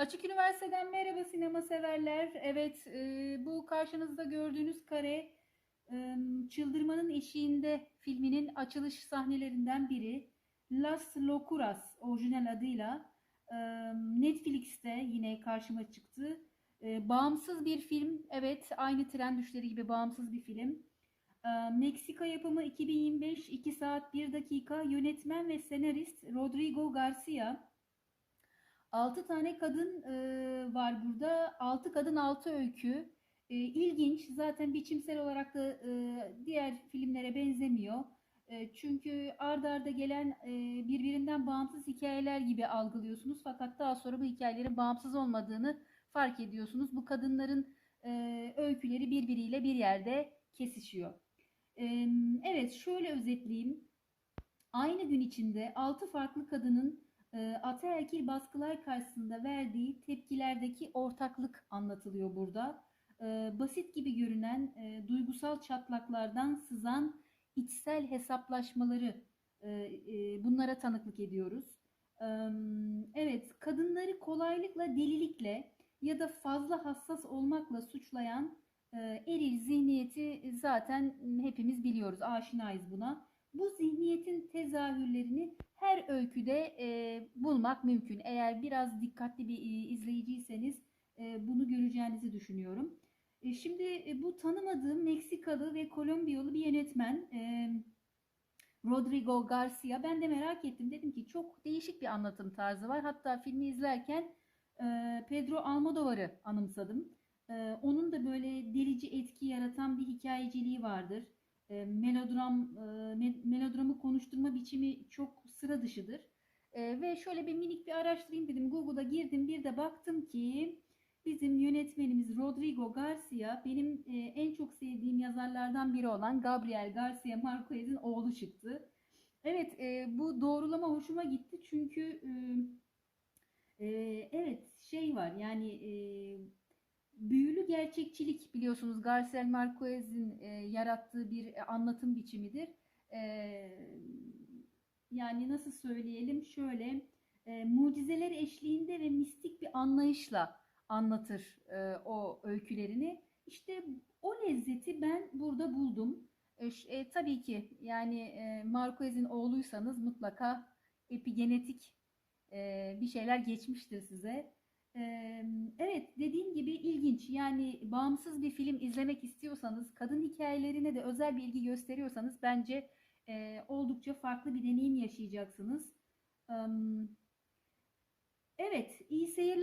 Açık Üniversiteden merhaba sinema severler. Evet, e, bu karşınızda gördüğünüz kare e, Çıldırmanın Eşiğinde filminin açılış sahnelerinden biri. Las Locuras orijinal adıyla e, Netflix'te yine karşıma çıktı. E, bağımsız bir film. Evet, aynı Tren Düşleri gibi bağımsız bir film. E, Meksika yapımı 2025 2 saat 1 dakika yönetmen ve senarist Rodrigo Garcia. 6 tane kadın e, var burada. 6 kadın 6 öykü. E, ilginç. Zaten biçimsel olarak da e, diğer filmlere benzemiyor. E, çünkü ard arda gelen e, birbirinden bağımsız hikayeler gibi algılıyorsunuz. Fakat daha sonra bu hikayelerin bağımsız olmadığını fark ediyorsunuz. Bu kadınların e, öyküleri birbiriyle bir yerde kesişiyor. E, evet şöyle özetleyeyim. Aynı gün içinde 6 farklı kadının ataerkil baskılar karşısında verdiği tepkilerdeki ortaklık anlatılıyor burada. E, basit gibi görünen e, duygusal çatlaklardan sızan içsel hesaplaşmaları e, e, bunlara tanıklık ediyoruz. E, evet, kadınları kolaylıkla delilikle ya da fazla hassas olmakla suçlayan eril zihniyeti zaten hepimiz biliyoruz, aşinayız buna. Bu zihniyetin tezahürlerini her öyküde e, bulmak mümkün. Eğer biraz dikkatli bir e, izleyiciyseniz e, bunu göreceğinizi düşünüyorum. E, şimdi e, bu tanımadığım Meksikalı ve Kolombiyalı bir yönetmen e, Rodrigo Garcia. Ben de merak ettim. Dedim ki çok değişik bir anlatım tarzı var. Hatta filmi izlerken e, Pedro Almodovar'ı anımsadım. E, onun da böyle delici etki yaratan bir hikayeciliği vardır. E, melodram e, me- melodramı konuşturma biçimi çok sıra dışıdır. E, ve şöyle bir minik bir araştırayım dedim. Google'a girdim bir de baktım ki bizim yönetmenimiz Rodrigo Garcia benim e, en çok sevdiğim yazarlardan biri olan Gabriel Garcia Marquez'in oğlu çıktı. Evet e, bu doğrulama hoşuma gitti çünkü evet şey var yani e, büyülü gerçekçilik biliyorsunuz Garcia Marquez'in e, yarattığı bir e, anlatım biçimidir. E, yani nasıl söyleyelim şöyle e, mucizeler eşliğinde ve mistik bir anlayışla anlatır e, o öykülerini. İşte o lezzeti ben burada buldum. E, e, tabii ki yani e, Marquez'in oğluysanız mutlaka epigenetik e, bir şeyler geçmiştir size. Evet dediğim gibi ilginç. Yani bağımsız bir film izlemek istiyorsanız, kadın hikayelerine de özel bir ilgi gösteriyorsanız bence oldukça farklı bir deneyim yaşayacaksınız. Evet, iyi seyirler.